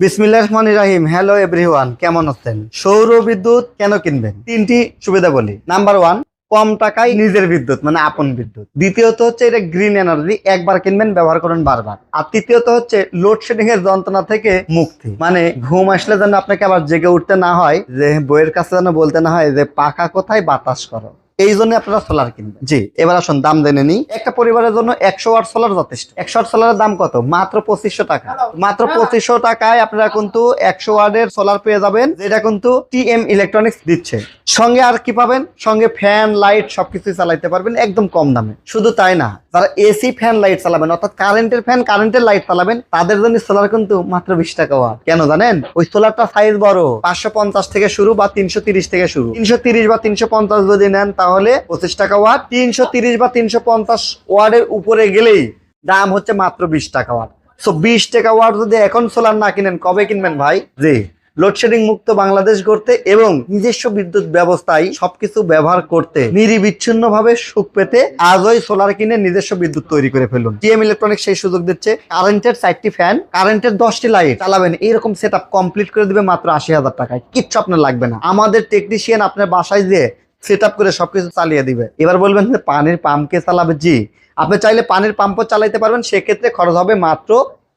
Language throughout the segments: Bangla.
বিসমিল্লাহ রহমান রাহিম। হ্যালো এভরিওয়ান কেমন আছেন? সৌর বিদ্যুৎ কেন কিনবেন? তিনটি সুবিধা বলি। নাম্বার ওয়ান কম টাকায় নিজের বিদ্যুৎ মানে আপন বিদ্যুৎ। দ্বিতীয়ত হচ্ছে এটা গ্রিন এনার্জি একবার কিনবেন, ব্যবহার করুন বারবার। আর তৃতীয়ত হচ্ছে লোডশেডিং এর যন্ত্রণা থেকে মুক্তি। মানে ঘুম আসলে যেন আপনাকে আবার জেগে উঠতে না হয়, যে বইয়ের কাছে যেন বলতে না হয় যে পাকা কোথায়, বাতাস করো। এই জন্য আপনারা সোলার কিনবেন। জি। এবার আসুন দাম জেনে নিই। একটা পরিবারের জন্য একশো ওয়াট সোলার যথেষ্ট। একশো ওয়াট সোলারের দাম কত? মাত্র পঁচিশশো টাকা। মাত্র পঁচিশশো টাকায় আপনারা কিন্তু একশো ওয়ার্ডের সোলার পেয়ে যাবেন যেটা কিন্তু টিএম ইলেকট্রনিক্স দিচ্ছে। সঙ্গে আর কি পাবেন? সঙ্গে ফ্যান লাইট সবকিছু চালাইতে পারবেন একদম কম দামে। শুধু তাই না যারা এসি ফ্যান লাইট চালাবেন অর্থাৎ কারেন্টের ফ্যান কারেন্টের লাইট চালাবেন তাদের জন্য সোলার কিন্তু মাত্র বিশ টাকা ওয়াট কেন জানেন? ওই সোলারটা সাইজ বড়। পাঁচশো পঞ্চাশ থেকে শুরু বা তিনশো তিরিশ থেকে শুরু। তিনশো তিরিশ বা তিনশো পঞ্চাশ যদি নেন তাহলে পঁচিশ টাকা ওয়াট, তিনশো তিরিশ বা তিনশো পঞ্চাশ ওয়ার্ডের উপরে গেলেই দাম হচ্ছে মাত্র বিশ টাকা ওয়াট। সো বিশ টাকা ওয়াট যদি এখন সোলার না কিনেন, কবে কিনবেন ভাই? জি। লোডশেডিং মুক্ত বাংলাদেশ করতে এবং নিজস্ব বিদ্যুৎ ব্যবস্থায় সবকিছু ব্যবহার করতে নিরিবিচ্ছিন্ন ভাবে সুখ পেতে আজই সোলার কিনে নিজস্ব বিদ্যুৎ তৈরি করে ফেলুন। টিএম ইলেকট্রনিক সেই সুযোগ দিচ্ছে। কারেন্টের চারটি ফ্যান কারেন্টের দশটি লাইট চালাবেন। এইরকম সেট কমপ্লিট করে দিবে মাত্র আশি হাজার টাকায়। কিচ্ছু আপনার লাগবে না। আমাদের টেকনিশিয়ান আপনার বাসায় যেয়ে সেট করে সবকিছু চালিয়ে দিবে। এবার বলবেন যে পানির পাম্পকে চালাবে? জি। আপনি চাইলে পানির পাম্পও চালাইতে পারবেন, সেক্ষেত্রে খরচ হবে মাত্র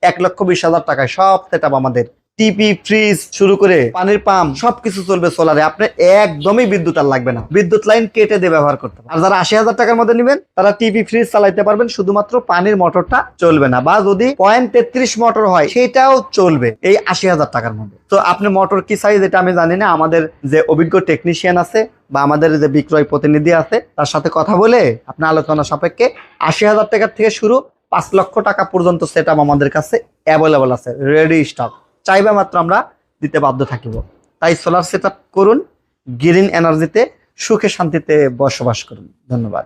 এক লক্ষ বিশ হাজার টাকায়। সব সেট আমাদের। টিপি ফ্রিজ শুরু করে পানির পাম্প সবকিছু চলবে সোলারে আপনার একদমই বিদ্যুৎ আর লাগবে না। বিদ্যুৎ লাইন কেটে দিয়ে ব্যবহার করতে আর যারা আশি হাজার টাকার মধ্যে নেবেন, তারা টিপি ফ্রিজ চালাইতে পারবেন। শুধুমাত্র পানির মোটরটা চলবে না। বা যদি পয়েন্ট তেত্রিশ মোটর হয়, সেটাও চলবে এই আশি হাজার টাকার মধ্যে। তো আপনি মোটর কি সাইজ এটা আমি জানি না। আমাদের যে অভিজ্ঞ টেকনিশিয়ান আছে বা আমাদের যে বিক্রয় প্রতিনিধি আছে, তার সাথে কথা বলে আপনার আলোচনা সাপেক্ষে আশি হাজার টাকার থেকে শুরু পাঁচ লক্ষ টাকা পর্যন্ত সেট আমাদের কাছে অ্যাভেলেবল আছে রেডি স্টক চাইবে মাত্র আমরা দিতে বাধ্য থাকিব। তাই সোলার সেট করুন গ্রিন এনার্জিতে সুখে শান্তিতে বসবাস করুন। ধন্যবাদ।